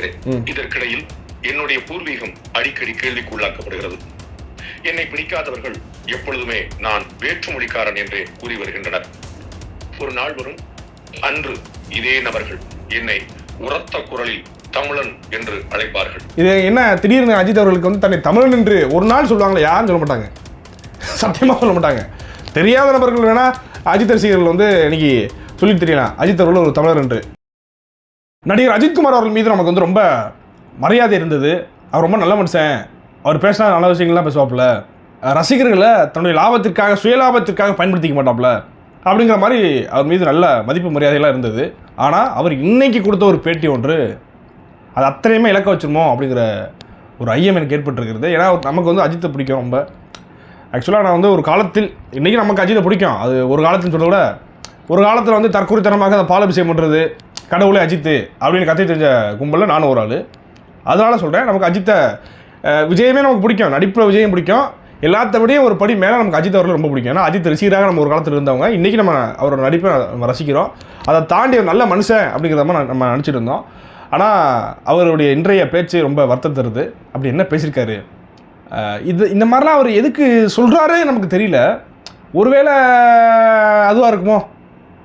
பேசுகிறேன். இதற்கிடையில் என்னுடைய பூர்வீகம் அடிக்கடி கேள்விக்குள்ளாக்கப்படுகிறது. என்னை பிடிக்காதவர்கள் எப்பொழுதுமே நான் வேற்றுமொழிக்காரன் என்றே கூறி வருகின்றனர். ஒரு நாள் வரும் அன்று இதே நபர்கள் என்னை உரத்த குரலில் தமிழன் என்று அழைப்பார்கள். இது என்ன திடீர்னு அஜித் அவர்களுக்கு வந்து தன்னை தமிழன் என்று ஒரு நாள் சொல்லுவாங்களே யாரும் சொல்ல மாட்டாங்க. சத்தியமாக சொல்ல மாட்டாங்க. தெரியாத நபர்கள் வேணா அஜித் ரசிகர்கள் வந்து இன்னைக்கு சொல்லி தெரியலாம். அஜித் அவர்கள் ஒரு தமிழர் என்று. நடிகர் அஜித்குமார் அவர்கள் மீது நமக்கு வந்து ரொம்ப மரியாதை இருந்தது. அவர் ரொம்ப நல்ல மனுஷன். அவர் பேசினா நல்ல விஷயங்கள்லாம் பேசுவாப்புல. ரசிகர்களை தன்னுடைய லாபத்திற்காக சுயலாபத்திற்காக பயன்படுத்திக்க மாட்டாப்புல. அப்படிங்கிற மாதிரி அவர் மீது நல்ல மதிப்பு மரியாதையெல்லாம் இருந்தது. ஆனால் அவர் இன்னைக்கு கொடுத்த ஒரு பேட்டி ஒன்று அது அத்தனையுமே இலக்க வச்சிருமோ? அப்படிங்கிற ஒரு ஐயம் எனக்கு ஏற்பட்டிருக்கிறது. ஏன்னா நமக்கு வந்து அஜித்தை பிடிக்கும் ரொம்ப. ஆக்சுவலாக நான் வந்து ஒரு காலத்தில் இன்றைக்கி நமக்கு அஜித்தை பிடிக்கும். அது ஒரு காலத்துன்னு சொல்கிறத விட ஒரு காலத்தில் வந்து தற்கொலைத்தனமாக அந்த பாலபிஷேகம் பண்ணுறது கடவுளே அஜித்து அப்படின்னு கத்தி தெரிஞ்ச கும்பலில் நானும் ஒரு ஆள். அதனால் சொல்கிறேன் நமக்கு அஜித்தை விஜயமே நமக்கு பிடிக்கும். நடிப்பில் விஜயம் பிடிக்கும். எல்லாத்தபடியும் ஒரு படி மேலே நமக்கு அஜித் அவர்கள் ரொம்ப பிடிக்கும். ஏன்னா அஜித் ரசிகராக நம்ம ஒரு காலத்தில் இருந்தவங்க. இன்றைக்கி நம்ம அவரோட நடிப்பை நம்ம ரசிக்கிறோம். அதை தாண்டி ஒரு நல்ல மனுஷன் அப்படிங்கிறத மாதிரி நம்ம நினச்சிட்டு இருந்தோம். ஆனால் அவருடைய இன்றைய பேச்சு ரொம்ப வருத்தம் தருது. அப்படி என்ன பேசியிருக்காரு? இது இந்த மாதிரிலாம் அவர் எதுக்கு சொல்கிறாரு நமக்கு தெரியல. ஒருவேளை அதுவாக இருக்குமோ?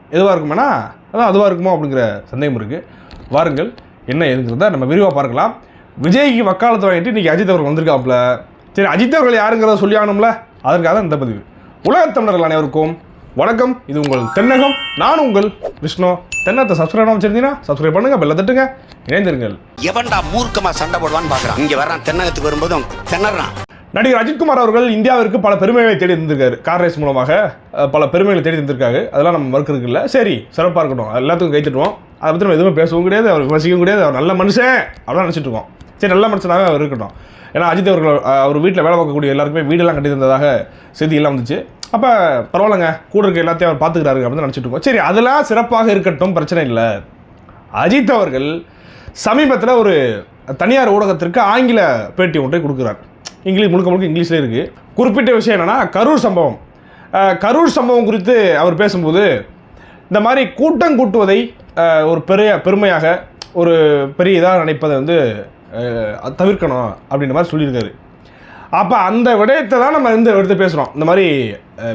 எதுவாக இருக்குமேனா? அதான் அதுவாக இருக்குமோ அப்படிங்கிற சந்தேகம் இருக்குது வாருங்கள் என்ன எதுங்கிறத நம்ம விரிவாக பார்க்கலாம். விஜய்க்கு வக்காலத்தை வாங்கிட்டு இன்றைக்கி அஜித் அவர்கள் வந்திருக்காப்புல. சரி அஜித் அவர்கள் யாருங்கிறத சொல்லி ஆகணும்ல? அதற்காக தான் இந்த பதிவு. உலகத் தமிழர்கள் அனைவருக்கும் வணக்கம். இது உங்கள் தென்னகம். நான் உங்கள் விஷ்ணு. தென்னத்தை சப்ஸ்கிரைப் பண்ணாம வச்சிருந்தீங்கன்னா சப்ஸ்கிரைப் பண்ணுங்க பெல்ல தட்டுங்க. இணைந்திருங்கள். எவன்டா மூர்க்கமா சண்டை போடுவான்னு பாக்குறான். இங்க வர்றான். தென்னகத்துக்கு வரும்போதும் திணறான். நடிகர் அஜித்குமார் அவர்கள் இந்தியாவிற்கு பல பெருமைகளை தேடி இருந்திருக்காரு கார் ரேஸ் மூலமாக பல பெருமைகளை தேடி இருந்திருக்காரு அதெல்லாம் நம்ம மறுக்கிறதுக்கு இல்லை சரி சிறப்பாக இருக்கட்டும். எல்லாத்துக்கும் கைத்துட்டுவோம் அதை பற்றி நம்ம எதுவுமே பேசவும் கிடையாது அவர் விமர்சிக்கவும் கிடையாது. அவர் நல்ல மனுஷன் அப்படின்னு நினச்சிட்டு இருக்கோம். சரி நல்ல மனுஷனாக அவர் இருக்கட்டும். ஏன்னா அஜித் அவர்கள் அவர் வீட்டில் வேலை பார்க்கக்கூடிய எல்லாருக்குமே வீடெல்லாம் கட்டியிருந்ததாக செய்தியெல்லாம் வந்துச்சு. அப்போ பரவாயில்லைங்க. கூட இருக்க எல்லாத்தையும் அவர் பார்த்துக்கிறாரு அப்படின்னு நினச்சிட்டு இருக்கோம். சரி அதெல்லாம் சிறப்பாக இருக்கட்டும். பிரச்சனை இல்லை. அஜித் அவர்கள் சமீபத்தில் ஒரு தனியார் ஊடகத்திற்கு ஆங்கில பேட்டி ஒன்றை கொடுக்குறார். இங்கிலீஷ் முழுக்க முழுக்க இங்கிலீஷில் இருக்குது குறிப்பிட்ட விஷயம் என்னென்னா கரூர் சம்பவம். கரூர் சம்பவம் குறித்து அவர் பேசும்போது இந்த மாதிரி கூட்டம் கூட்டுவதை ஒரு பெரிய பெருமையாக ஒரு பெரிய இதாக நினைப்பதை வந்து தவிர்க்கணும் அப்படின்ற மாதிரி சொல்லியிருக்காரு. அப்போ அந்த விடயத்தை தான் நம்ம வந்து எடுத்து பேசுகிறோம் இந்த மாதிரி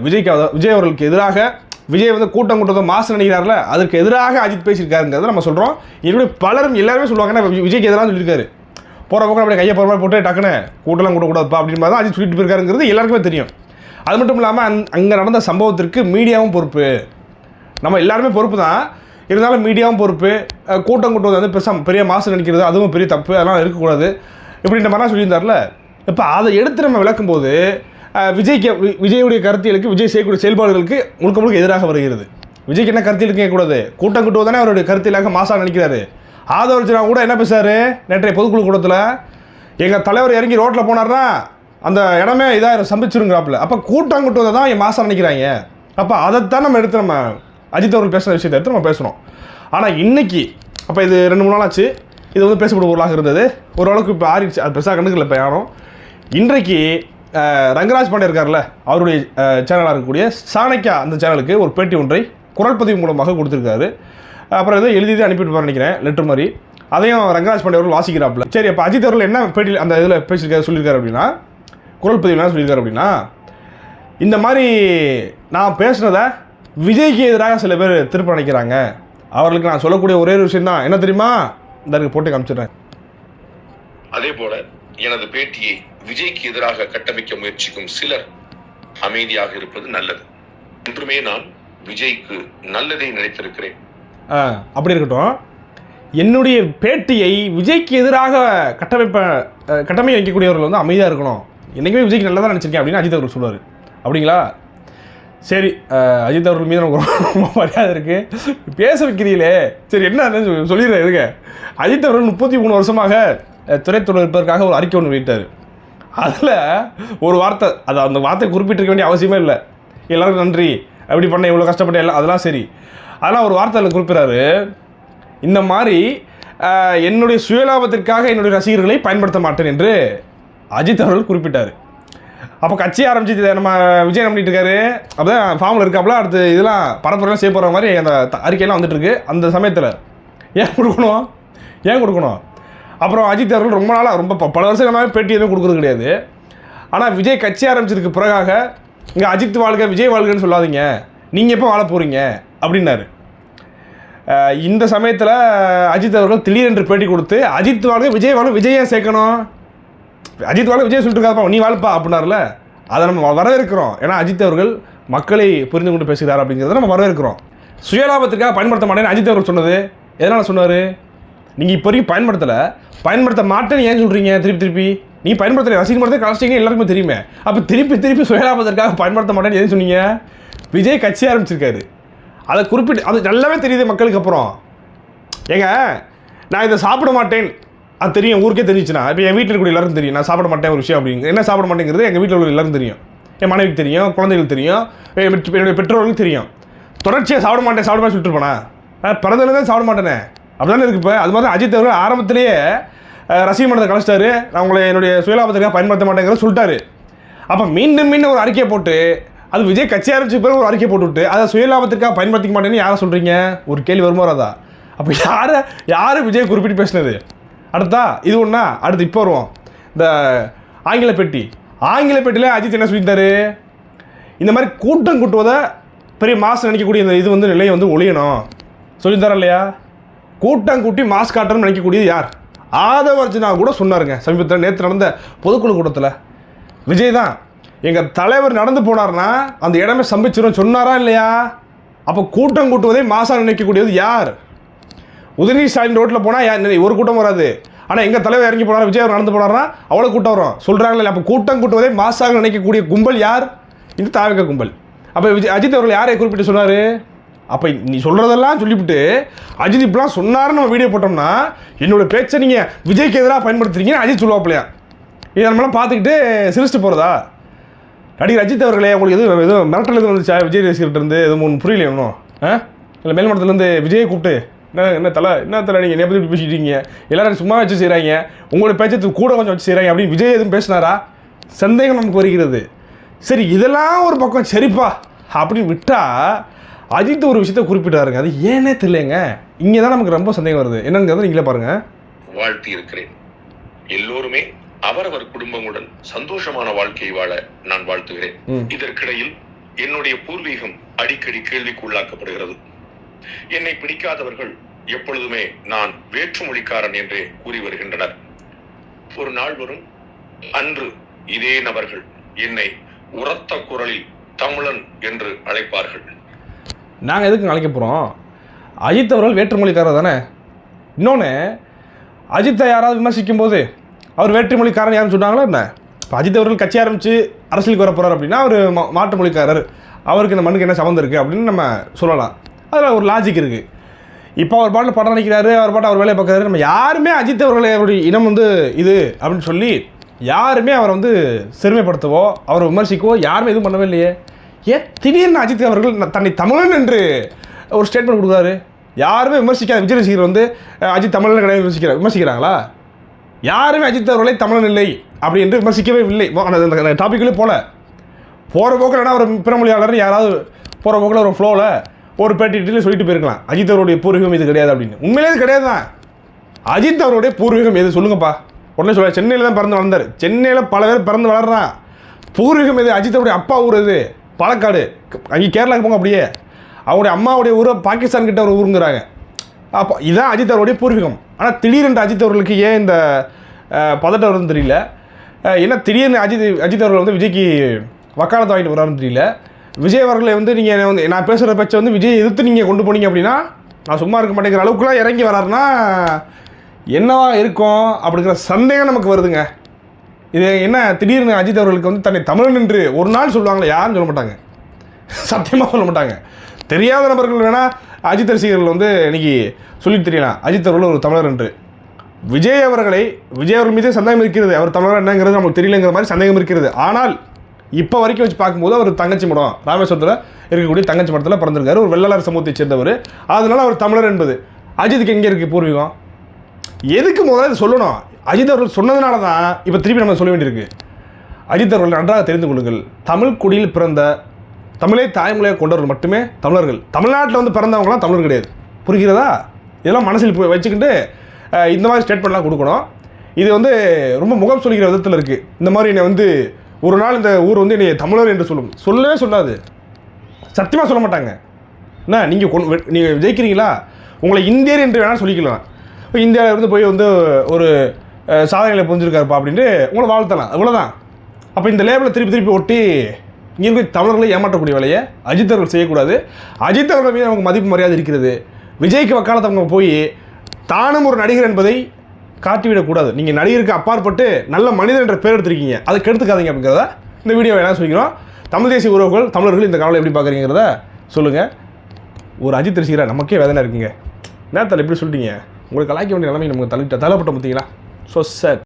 விஜய்க்கு விஜய் அவர்களுக்கு எதிராக விஜய் வந்து கூட்டம் கூட்டத்தை மாசு நினைக்கிறார்ல அதற்கு எதிராக அஜித் பேசியிருக்காருங்கிறத நம்ம சொல்கிறோம் என்னுடைய பலரும் எல்லாருமே சொல்லுவாங்க ஏன்னா விஜய்க்கு எதிராக சொல்லியிருக்காரு. போகிற பக்கம் அப்படியே கையை போகிற மாதிரி போட்டு டக்குன்னு கூட்டலாம் கூடக்கூடாதுப்பா அப்படின்னு மாதிரி தான் அஜித் சொல்லிட்டு போயிருக்காருங்கிறது எல்லாருக்குமே தெரியும். அது மட்டும் இல்லாமல் அந் அங்கே நடந்த சம்பவத்திற்கு மீடியாவும் பொறுப்பு. நம்ம எல்லாருமே பொறுப்பு தான். இருந்தாலும் மீடியாவும் பொறுப்பு. கூட்டம் கூட்டம் வந்து பெருசாக பெரிய மாசு நினைக்கிறது அதுவும் பெரிய தப்பு அதெல்லாம் இருக்கக்கூடாது. இப்படின்ற மாதிரிலாம் சொல்லியிருந்தார்ல. இப்போ அதை எடுத்து நம்ம விளக்கும்போது விஜய்க்கு விஜயுடைய கருத்தியலுக்கு விஜய் செய்யக்கூடிய செயல்பாடுகளுக்கு முழுக்க முழுக்க எதிராக வருகிறது. விஜய்க்கு என்ன கருத்தியல் கேட்கக்கூடாது கூட்டம் கூட்டுவது தானே அவருடைய கருத்தியலாக மாசா நினைக்கிறாரு. ஆதவர்ஜனா கூட என்ன பேசுறாரு? நேற்றைய பொதுக்குழு கூட்டத்தில் எங்கள் தலைவர் இறங்கி ரோட்டில் போனார்னா அந்த இடமே இதாக சம்பிச்சிருங்கிறாப்புல அப்போ கூட்டம் கூட்டுவதை தான் என் மாசம் நினைக்கிறாங்க. அப்போ அதைத்தான் நம்ம எடுத்து நம்ம அஜித் அவர்கள் பேசுகிற விஷயத்தை எடுத்து நம்ம பேசுகிறோம் ஆனால் இன்றைக்கி அப்போ இது ரெண்டு மூணு நாள் ஆச்சு இது வந்து பேசக்கூடிய பொருளாக இருந்தது. ஓரளவுக்கு இப்போ ஆறிடுச்சு. அது பெருசாக கண்டுக்கல இப்போ யாரும். இன்றைக்கு ரங்கராஜ் பாண்டே இருக்கார்ல அவருடைய சேனலாக இருக்கக்கூடிய சாணக்கியா அந்த சேனலுக்கு ஒரு பேட்டி ஒன்றை குரல் பதிவு மூலமாக கொடுத்துருக்காரு. அப்புறம் ஏதோ எழுதி தான் அனுப்பிட்டு நினைக்கிறேன் லெட்டர் மாதிரி. அதையும் ரங்கராஜ் பாண்டே அவர்கள் வாசிக்கிறாப்புல. சரி அப்போ அஜித் அவர்கள் என்ன பேட்டியில் அந்த இதில் பேசியிருக்காரு சொல்லியிருக்காரு அப்படின்னா குரல் பதிவு என்ன சொல்லியிருக்காரு அப்படின்னா இந்த மாதிரி நான் பேசுனதை விஜய்க்கு எதிராக சில பேர் திருப்ப நினைக்கிறாங்க அவர்களுக்கு நான் சொல்லக்கூடிய ஒரே ஒரு விஷயம் தான் என்ன தெரியுமா? இந்த போட்டு காமிச்சிடுறேன். அதே போல எனது பேட்டியை விஜய்க்கு எதிராக கட்டமைக்க முயற்சிக்கும் சிலர் அமைதியாக இருப்பது நல்லது. என்றுமே நான் விஜய்க்கு நல்லதை நினைத்திருக்கிறேன். அப்படி இருக்கட்டும். என்னுடைய பேட்டியை விஜய்க்கு எதிராக கட்டமைப்ப கட்டமை வைக்கக்கூடியவர்கள் வந்து அமைதியாக இருக்கணும். என்றைக்குமே விஜய்க்கு தான் நினச்சிருக்கேன் அப்படின்னு அஜித் அவர்கள் சொல்லுவார் அப்படிங்களா? சரி அஜித் அவர்கள் மீது நமக்கு ரொம்ப மரியாதை இருக்குது பேச வைக்கிறீங்களே. சரி என்ன சொல்லிடுறேன் இருங்க. அஜித் அவர்கள் முப்பத்தி மூணு வருஷமாக துறைத்துறை இருப்பதற்காக ஒரு அறிக்கை ஒன்று வெளியிட்டார். அதில் ஒரு வார்த்தை அது அந்த வார்த்தை குறிப்பிட்டிருக்க வேண்டிய அவசியமே இல்லை. எல்லாருக்கும் நன்றி. அப்படி பண்ண இவ்வளோ கஷ்டப்பட்ட எல்லாம் அதெல்லாம் சரி. அதெல்லாம் ஒரு வார்த்தையில் குறிப்பிட்றாரு. இந்த மாதிரி என்னுடைய சுயலாபத்திற்காக என்னுடைய ரசிகர்களை பயன்படுத்த மாட்டேன் என்று அஜித் அவர்கள் குறிப்பிட்டார். அப்போ கட்சி ஆரம்பிச்சு நம்ம விஜய் என்ன பண்ணிட்டு இருக்காரு? அப்பதான் ஃபார்மில் இருக்காப்புல அடுத்து இதெல்லாம் பரப்புரைலாம் செய்ய போகிற மாதிரி அந்த அறிக்கையெல்லாம் வந்துட்டுருக்கு அந்த சமயத்தில் ஏன் கொடுக்கணும்? ஏன் கொடுக்கணும்? அப்புறம் அஜித் அவர்கள் ரொம்ப நாளாக ரொம்ப ப- பல வருஷங்களாகவே பேட்டி எதுவும் கொடுக்குறது கிடையாது. ஆனால் விஜய் கட்சி ஆரம்பிச்சதுக்கு பிறகாக இங்கே அஜித் வாழ்க விஜய் வாழ்கன்னு சொல்லாதீங்க. நீங்கள் எப்போ வாழ போகிறீங்க அப்படின்னாரு. இந்த சமயத்தில் அஜித் அவர்கள் திடீரென்று பேட்டி கொடுத்து அஜித் வாழ்க விஜய் வாழ்க விஜய் சேர்க்கணும். அஜித் வாழ்க விஜய் சொல்லிட்டு இருக்காப்பா நீ வாழ்ப்பா அப்படின்னார்ல. அதை நம்ம வரவேற்கிறோம். ஏன்னா அஜித் அவர்கள் மக்களை புரிந்து கொண்டு பேசுகிறார் அப்படிங்கிறத நம்ம வரவேற்கிறோம். சுயலாபத்திற்காக பயன்படுத்த மாட்டேன்னு அஜித் அவர்கள் சொன்னது. எதனால் சொன்னார்? நீங்கள் இப்போ வரைக்கும் பயன்படுத்தலை. பயன்படுத்த மாட்டேன்னு ஏன் சொல்கிறீங்க திருப்பி திருப்பி. நீ பயன்படுத்தலை. ரசிகன் மரத்தை கலாச்சிங்க எல்லாருக்குமே தெரியுமே. அப்போ திருப்பி திருப்பி சுயலாபத்திற்காக பயன்படுத்த மாட்டேன்னு எதுவும் சொன்னீங்க? விஜய் கட்சி ஆரம்பிச்சிருக்காரு. அதை குறிப்பிட்டு அது நல்லாவே தெரியுது மக்களுக்கு அப்புறம். ஏங்க நான் இதை சாப்பிட மாட்டேன். அது தெரியும் ஊருக்கே தெரிஞ்சுச்சுன்னா. இப்போ என் வீட்டில் கூட எல்லாருக்கும் தெரியும் நான் சாப்பிட மாட்டேன் ஒரு விஷயம் அப்படிங்க என்ன சாப்பிட மாட்டேங்கிறது எங்கள் வீட்டில் உள்ள எல்லாரும் தெரியும். என் மனைவிக்கு தெரியும் குழந்தைகளுக்கு தெரியும் என்னுடைய பெற்றோர்களுக்கு தெரியும். தொடர்ச்சியாக சாப்பிட மாட்டேன் சாப்பிட மாட்டேன் சொல்லிட்டு பிறந்ததுல தான் சாப்பிட மாட்டேனே. அப்படிதானே இருக்கு இப்போ. அது மாதிரி அஜித் அவர்கள் ஆரம்பத்திலேயே ரசிக மன்றத்தை கலைச்சிட்டாரு. நான் உங்களை என்னுடைய சுயலாபத்திற்காக பயன்படுத்த மாட்டேங்கிறத சொல்லிட்டாரு. அப்போ மீண்டும் மீண்டும் ஒரு அறிக்கையை போட்டு அது விஜய் கட்சி ஆரம்பிச்ச பிறகு ஒரு அறிக்கை போட்டுவிட்டு அதை சுயலாபத்திற்காக பயன்படுத்திக்க மாட்டேன்னு யாரை சொல்கிறீங்க ஒரு கேள்வி வருமா வராதா? அப்போ யாரை யார் விஜய் குறிப்பிட்டு பேசினது? அடுத்தா இது ஒன்றா அடுத்து இப்போ வருவோம். இந்த ஆங்கில பெட்டி ஆங்கில பெட்டியில் அஜித் என்ன சொல்லியிருந்தாரு இந்த மாதிரி கூட்டம் கூட்டுவதை பெரிய மாசு நினைக்கக்கூடிய இந்த இது வந்து நிலையை வந்து ஒழியணும். சொல்லியிருந்தாரா இல்லையா? கூட்டம் கூட்டி மாஸ் காட்டணும்னு நினைக்கக்கூடியது யார்? ஆதவர்ஜனா கூட சொன்னாருங்க. சமீபத்தில் நேற்று நடந்த பொதுக்குழு கூட்டத்தில். விஜய் தான். எங்கள் தலைவர் நடந்து போனார்னா அந்த இடமே சம்பிச்சிடும் சொன்னாரா இல்லையா? அப்போ கூட்டம் கூட்டுவதை மாசாக நினைக்கக்கூடியது யார்? உதயநிதி ஸ்டாலின் ரோட்டில் போனால் ஒரு கூட்டம் வராது. ஆனால் எங்கள் தலைவர் இறங்கி போனார் விஜய் அவர் நடந்து போனார்னா அவ்வளோ கூட்டம் வரும். சொல்கிறாங்களே அப்போ கூட்டம் கூட்டுவதை மாசாக நினைக்கக்கூடிய கும்பல் யார்? இது தாவிக கும்பல். அப்போ விஜய் அஜித் அவர்கள் யாரை குறிப்பிட்டு சொன்னார்? அப்போ நீ சொல்கிறதெல்லாம் சொல்லிவிட்டு அஜித் இப்படிலாம் சொன்னாருன்னு நம்ம வீடியோ போட்டோம்னா என்னோட பேச்சை நீங்கள் விஜய்க்கு எதிராக பயன்படுத்துறீங்கன்னு அஜித் சொல்லுவாப்பிலையா? இதை நம்மளாம் பார்த்துக்கிட்டு சிரிச்சுட்டு போகிறதா நடிகர் அஜித் அவர்களே உங்களுக்கு எதுவும் எதுவும் மிரட்டல் எதுவும் வந்துச்சா? விஜய் ரசிகர்கிட்ட இருந்து எதுவும் ஒன்று புரியல ஒன்றும் ஆ? இல்லை மேல்மட்டத்துலேருந்து விஜயை கூப்பிட்டு என்ன என்ன தலை என்ன தலை நீங்கள் என்ன பற்றி இப்படி இருக்கீங்க? எல்லாரும் சும்மா வச்சு செய்கிறாங்க உங்களோட பேச்சத்துக்கு கூட கொஞ்சம் வச்சு செய்கிறாங்க அப்படின்னு விஜய் எதுவும் பேசினாரா? சந்தேகம் நமக்கு வருகிறது. சரி இதெல்லாம் ஒரு பக்கம் சரிப்பா அப்படின்னு விட்டால் அஜித் ஒரு விஷயத்தை குறிப்பிட்டாருங்க. அது ஏனே தெரியலங்க. இங்கே தான் நமக்கு ரொம்ப சந்தேகம் வருது. என்னங்கிறத நீங்களே பாருங்கள் வாழ்த்தி இருக்கிறேன். எல்லோருமே அவரவர் குடும்பங்களுடன் சந்தோஷமான வாழ்க்கையை வாழ நான் வாழ்த்துகிறேன். இதற்கிடையில் என்னுடைய பூர்வீகம் அடிக்கடி கேள்விக்குள்ளாக்கப்படுகிறது. என்னை பிடிக்காதவர்கள் எப்பொழுதுமே நான் வேற்றுமொழிக்காரன் என்றே கூறி வருகின்றனர். ஒரு நாள் வரும் அன்று இதே நபர்கள் என்னை உரத்த குரலில் தமிழன் என்று அழைப்பார்கள். நாங்கள் எதுக்கு அழைக்க போகிறோம் அஜித் அவர்கள் வேற்றுமொழிக்காரர் தானே? இன்னொன்று அஜித்தை யாராவது விமர்சிக்கும் போது அவர் வேற்றுமொழிக்காரன் யாருன்னு சொன்னாங்களா என்ன? இப்போ அஜித் அவர்கள் கட்சி ஆரம்பித்து அரசியலுக்கு வர போகிறார் அப்படின்னா அவர் மா மாற்று மொழிக்காரர். அவருக்கு இந்த மண்ணுக்கு என்ன சம்மந்தம் இருக்குது அப்படின்னு நம்ம சொல்லலாம். அதில் ஒரு லாஜிக் இருக்குது இப்போ அவர் பாட்டில் படம் நினைக்கிறாரு அவர் பாட்டு அவர் வேலையை பார்க்குறாரு. நம்ம யாருமே அஜித் அவர்களை அவருடைய இனம் வந்து இது அப்படின்னு சொல்லி யாருமே அவரை வந்து சிறுமைப்படுத்தவோ அவரை விமர்சிக்கவோ யாருமே எதுவும் பண்ணவே இல்லையே. ஏன் திடீர்னு அஜித் அவர்கள் தன்னை தமிழன் என்று ஒரு ஸ்டேட்மெண்ட் கொடுக்குறாரு? யாருமே விமர்சிக்காத விஜய் ரசிகர் வந்து அஜித் தமிழன் கிடையாது விமர்சிக்கிறார் விமர்சிக்கிறாங்களா? யாருமே அஜித் அவர்களை தமிழன் இல்லை அப்படி என்று விமர்சிக்கவே இல்லை. அந்த- டாப்பிக்குள்ளே போல. போகிற போக்கில் என்ன ஒரு பிறமொழியாளர் யாராவது போகிற போக்கில் ஒரு ஃப்ளோவில் ஒரு பேட்டிட்டு சொல்லிட்டு போயிருக்கலாம். அஜித் அவருடைய பூர்வீகம் இது கிடையாது அப்படின்னு. உண்மையிலே இது கிடையாது தான் அஜித் அவருடைய பூர்வீகம் எது? சொல்லுங்கப்பா. உடனே சொல்ல சென்னையில் தான் பிறந்து வளர்ந்தார். சென்னையில் பல பேர் பிறந்து வளர்றான் பூர்வீகம் எது? அஜித் அவருடைய அப்பா ஊர் இது பாலக்காடு. அங்கே கேரளாவுக்கு போங்க அப்படியே. அவருடைய அம்மாவுடைய ஊரை பாகிஸ்தான் கிட்ட ஒரு ஊருங்கிறாங்க. அப்போ இதுதான் அஜித் அவருடைய பூர்வீகம். ஆனால் திடீரென்று அஜித் அவர்களுக்கு ஏன் இந்த பதட்டம் வருதுன்னு தெரியல. ஏன்னா திடீர்னு அஜித் அஜித் அவர்கள் வந்து விஜய்க்கு வக்காலத்து வாங்கிட்டு வராருன்னு தெரியல. விஜய் அவர்களை வந்து நீங்கள் வந்து நான் பேசுகிற பேச்சை வந்து விஜய் எதிர்த்து நீங்கள் கொண்டு போனீங்க அப்படின்னா நான் சும்மா இருக்க மாட்டேங்கிற அளவுக்குலாம் இறங்கி வராருன்னா என்னவா இருக்கும் அப்படிங்கிற சந்தேகம் நமக்கு வருதுங்க. இது என்ன திடீர்னு அஜித் அவர்களுக்கு வந்து தன்னை தமிழ் என்று ஒரு நாள் சொல்லுவாங்களே யாரும் சொல்ல மாட்டாங்க. சத்தியமாக சொல்ல மாட்டாங்க. தெரியாத நபர்கள் வேணால் அஜித் ரசிகர்கள் வந்து இன்னைக்கு சொல்லிட்டு தெரியலாம். அஜித் அவர்கள் ஒரு தமிழர் என்று. விஜய் அவர்களை விஜய் அவர்கள் மீதே சந்தேகம் இருக்கிறது. அவர் தமிழர் என்னங்கிறது நமக்கு தெரியலங்கிற மாதிரி சந்தேகம் இருக்கிறது. ஆனால் இப்போ வரைக்கும் வச்சு பார்க்கும்போது அவர் தங்கச்சி மடம் ராமேஸ்வரத்தில் இருக்கக்கூடிய தங்கச்சி மடத்தில் பிறந்திருக்காரு. ஒரு வெள்ளலார் சமூகத்தை சேர்ந்தவர். அதனால அவர் தமிழர் என்பது. அஜித்துக்கு எங்கே இருக்குது பூர்வீகம்? எதுக்கு முதல்ல சொல்லணும்? அஜித் அவர்கள் சொன்னதுனால தான் இப்போ திருப்பி நம்ம சொல்ல வேண்டியிருக்கு. அஜித் அவர்கள் நன்றாக தெரிந்து கொள்ளுங்கள். தமிழ் குடியில் பிறந்த தமிழை தாய்மொழியாக கொண்டவர்கள் மட்டுமே தமிழர்கள். தமிழ்நாட்டில் வந்து பிறந்தவங்களாம் தமிழர் கிடையாது. புரிகிறதா? இதெல்லாம் மனசில் போய் வச்சுக்கிட்டு இந்த மாதிரி ஸ்டேட்மெண்ட்லாம் கொடுக்கணும். இது வந்து ரொம்ப முகம் சொல்கிற விதத்தில் இருக்குது இந்த மாதிரி என்னை வந்து ஒரு நாள் இந்த ஊர் வந்து என்னை தமிழர் என்று சொல்லும். சொல்லவே சொல்லாது. சத்தியமாக சொல்ல மாட்டாங்க. என்ன? நீங்கள் கொண்டு நீங்கள் ஜெயிக்கிறீங்களா? உங்களை இந்தியர் என்று வேணால் சொல்லிக்கலாம். இப்போ இந்தியாவிலிருந்து போய் வந்து ஒரு சாதனைகளை புரிஞ்சிருக்காருப்பா அப்படின்ட்டு உங்களை வாழ்த்தலாம். இவ்வளோதான் அப்போ இந்த லேபிளை திருப்பி திருப்பி ஒட்டி இங்கே இருக்க தமிழர்களை ஏமாற்றக்கூடிய வேலையை அஜித் அவர்கள் செய்யக்கூடாது. அஜித் அவர்கள் மீது நமக்கு மதிப்பு மரியாதை இருக்கிறது. விஜய்க்கு வக்காலத்தை அவங்க போய் தானும் ஒரு நடிகர் என்பதை காட்டிவிடக்கூடாது. நீங்கள் நடிகருக்கு அப்பாற்பட்டு நல்ல மனிதன் என்ற பேர் எடுத்திருக்கீங்க. அதை கெடுத்துக்காதீங்க அப்படிங்கிறத இந்த வீடியோவை என்ன சொல்லிக்கிறோம். தமிழ் தேசிய உறவுகள் தமிழர்கள் இந்த காலம் எப்படி பார்க்குறீங்கிறத சொல்லுங்கள் ஒரு அஜித் ரசிகரா நமக்கே வேதனை இருக்குங்க. நேரத்தில் எப்படி சொல்லிட்டீங்க? உங்களுக்கு கலாய்க்க வேண்டிய நிலைமை நமக்கு தள்ளி தள்ளப்பட்ட பார்த்தீங்களா? So sir